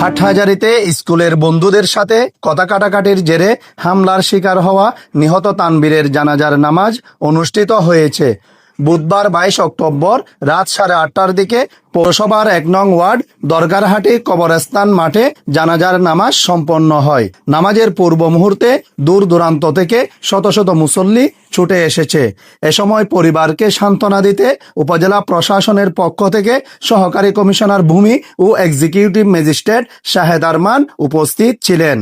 হাটহাজারিতে স্কুলের বন্ধুদের সাথে কথা কাটাকাটির জেরে হামলার শিকার হওয়া নিহত তানবীরের জানাজার নামাজ অনুষ্ঠিত হয়েছে। বুধবার বাইশ অক্টোবর রাত সাড়ে আটটার দিকে পৌরসভার এক নং ওয়ার্ড দরগারহাটি কবরস্থান মাঠে জানাজার নামাজ সম্পন্ন হয়। নামাজের পূর্ব মুহূর্তে দূর দূরান্ত থেকে শত শত মুসল্লি ছুটে এসেছে। এ সময় পরিবারকে সান্ত্বনা দিতে উপজেলা প্রশাসনের পক্ষ থেকে সহকারী কমিশনার ভূমি ও এক্সিকিউটিভ ম্যাজিস্ট্রেট শাহেদ আরমান উপস্থিত ছিলেন।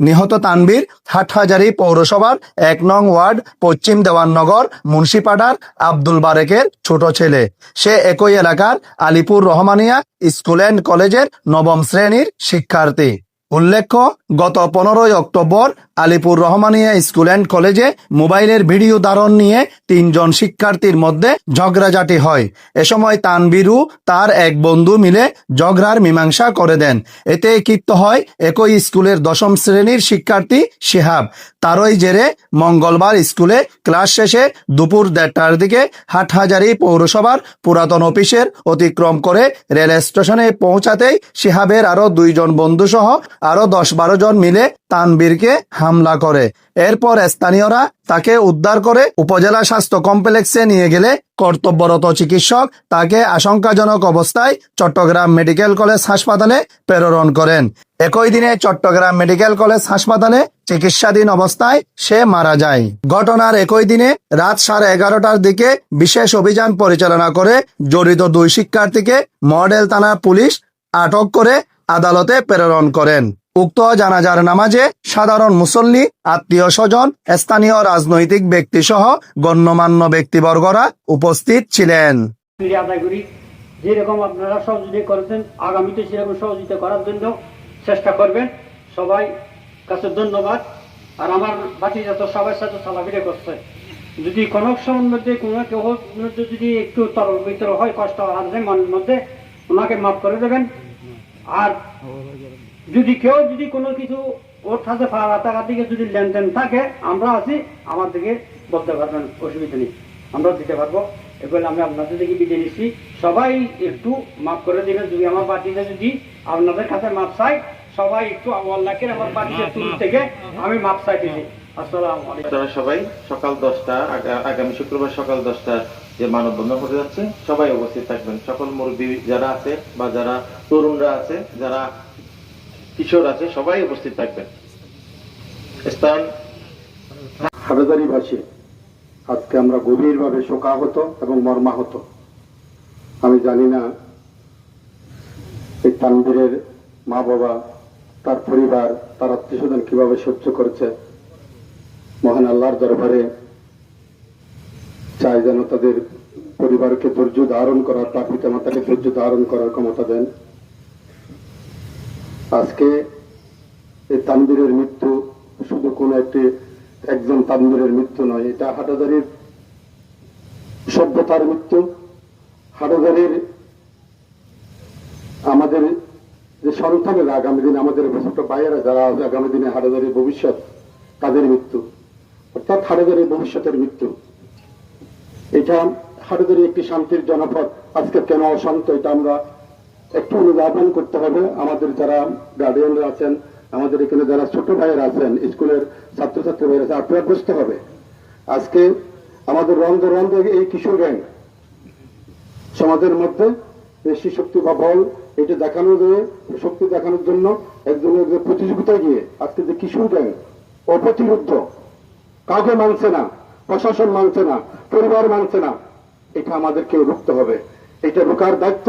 নিহত তানবীর হাটহাজারি পৌরসভার এক নং ওয়ার্ড, পশ্চিম দেওয়াননগর, মুন্সিপাড়ার আব্দুল বারেকের ছোট ছেলে। সে একই এলাকার আলিপুর রহমানিয়া স্কুল অ্যান্ড কলেজের নবম শ্রেণির শিক্ষার্থী। উল্লেখ্য, গত পনেরোই October Alipur Rahmania school and কলেজে মোবাইলের ভিডিও ধারণ নিয়ে তিনজন শিক্ষার্থীর মধ্যে ঝগড়াঝাটি হয়। এ সময় তানবিরু তার এক বন্ধু মিলে ঝগড়ার মীমাংসা করে দেন। এতে ক্ষিপ্ত হয় একই স্কুলের দশম শ্রেণির শিক্ষার্থী শিহাব। তারই জেরে মঙ্গলবার স্কুলে ক্লাস শেষে দুপুর দেড়টার দিকে হাটহাজারী পৌরসভার পুরাতন অফিসের অতিক্রম করে রেল স্টেশনে পৌঁছাতেই শিহাবের আরও দুইজন বন্ধু সহ আরও দশ বারো জন মিলে তানবীরকে হামলা করে। এরপর স্থানীয়রা তাকে উদ্ধার করে উপজেলা স্বাস্থ্য কমপ্লেক্সে নিয়ে গেলে কর্তব্যরত চিকিৎসক তাকে আশঙ্কাজনক অবস্থায় চট্টগ্রাম মেডিকেল কলেজ হাসপাতালে প্রেরণ করেন। একই দিনে চট্টগ্রাম মেডিকেল কলেজ হাসপাতালে চিকিৎসাধীন অবস্থায় সে মারা যায়। ঘটনার একই দিনে রাত সাড়ে এগারোটার দিকে বিশেষ অভিযান পরিচালনা করে জড়িত দুই শিক্ষার্থীকে মডেল থানার পুলিশ আটক করে আদালতে প্রেরণ করেন। উক্ত জানাজার নামাজে সাধারণ মুসল্লি, আত্মীয় স্বজন, স্থানীয় রাজনৈতিক ব্যক্তি সহ গণ্যমান্য ব্যক্তিবর্গরা উপস্থিত ছিলেন। যেরকম আপনারা সহযোগিতা করেছেন, আগামীতে সেরকম সহযোগিতা করার জন্য চেষ্টা করবেন। সবাই কাছে ধন্যবাদ। আর আমার বাকি যত সবার সাথে চলাফেরা করছে। যদি কোনো সময়ের মধ্যে কোনো কেউ যদি একটু তরল ভিতর হয়, কষ্ট আছে মনের মধ্যে, ওনাকে মাফ করে দেবেন। আর যদি কেউ যদি কোনো কিছু ওর সাথে রাতাঘাত দিকে যদি লেনদেন থাকে আমরা আছি আমার দিকে বলতে পারবেন অসুবিধা নেই। আমরা দিতে পারব। এবার আমি আপনাদের থেকে বিদায় নিচ্ছি। সবাই একটু মাফ করে দিবেন যদি আমার পার্টিতে যদি আপনাদের কাছে মাপ চাই সবাই একটু আল্লাহকে আমার পার্টিতে তুল থেকে আমি মাপ চাই দিচ্ছি আসসালামু আলাইকুম। আপনারা সবাই সকাল দশটা আগামী শুক্রবার সকাল দশটার যে মানববন্ধন হতে যাচ্ছে, সবাই উপস্থিত থাকবেন। সকল মুরব্বী যারা আছে বা যারা তরুণরা আছে, যারা কিশোর আছে, সবাই উপস্থিত থাকবেন। স্থান হাটাদারিবাসী আজকে আমরা গভীরভাবে শোকাহত এবং মর্মাহত। আমি জানি না এই তানবীরের মা বাবা তার পরিবার, তার আত্মীয় স্বজন কীভাবে সহ্য করেছে। মহান আল্লাহর দরবারে চাই যেন তাদের পরিবারকে ধৈর্য ধারণ করার তার পিতা মাতাকে ধৈর্য ধারণ করার ক্ষমতা দেন। আজকে এই তানবীরের মৃত্যু শুধু কোন একটি, একজন তানবীরের মৃত্যু নয়, এটা হাটাদারির সভ্যতার মৃত্যু। হাটাদারির আমাদের যে সন্তানের আগামী দিনে, আমাদের ছোট ভাইয়েরা যারা আগামী দিনে হাটাদারির ভবিষ্যৎ, তাদের মৃত্যু। অর্থাৎ হাটাদারির ভবিষ্যতের মৃত্যু। এটা হাটাদারি একটি শান্তির জনপদ। আজকে কেন অশান্ত এটা আমরা একটু অনুধাবন করতে হবে। আমাদের যারা গার্ডিয়ানরা আছেন, আমাদের এখানে যারা ছোট ভাইয়েরা আছেন, স্কুলের ছাত্রছাত্রী ভাইয়েরা আছেন আপনারা বুঝতে হবে, আজকে আমাদের রন্ধ রন্ধ এই কিশোর গ্যাং, সমাজের মধ্যে বেশি শক্তি বা বল এটা দেখানো দিয়ে শক্তি দেখানোর জন্য একজনের প্রতিযোগিতায় গিয়ে আজকে যে কিশোর গ্যাং অপ্রতিরুদ্ধ কাউকে মানছে না প্রশাসন মানছে না, পরিবার মানছে না, এটা আমাদেরকে রুখতে হবে। এটা রোকার দায়িত্ব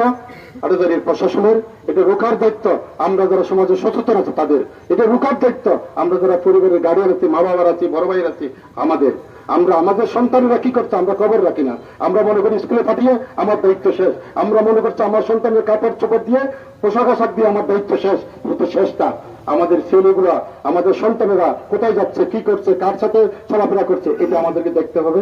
আটাদারির প্রশাসনের, এটা রোকার দায়িত্ব, আমরা যারা সমাজে সচেতন আছে তাদের, এটা রোকার দায়িত্ব, আমরা যারা পরিবারের গার্ডিয়ান আছি, মা বাবার আছি, বড় ভাইয়ের আছি, আমাদের। আমরা আমাদের সন্তানেরা কি করছে, আমরা খবর রাখি না। আমরা মনে করি স্কুলে পাঠিয়ে আমার দায়িত্ব শেষ। আমরা মনে করছি আমার সন্তানের কাপড় চোপড় দিয়ে পোশাক আশাক দিয়ে আমার দায়িত্ব শেষ, কিন্তু শেষটা আমাদের ছেলেগুলা, আমাদের সন্তানেরা কোথায় যাচ্ছে, কি করছে, কার সাথে চলাফেরা করছে, এটা আমাদেরকে দেখতে হবে।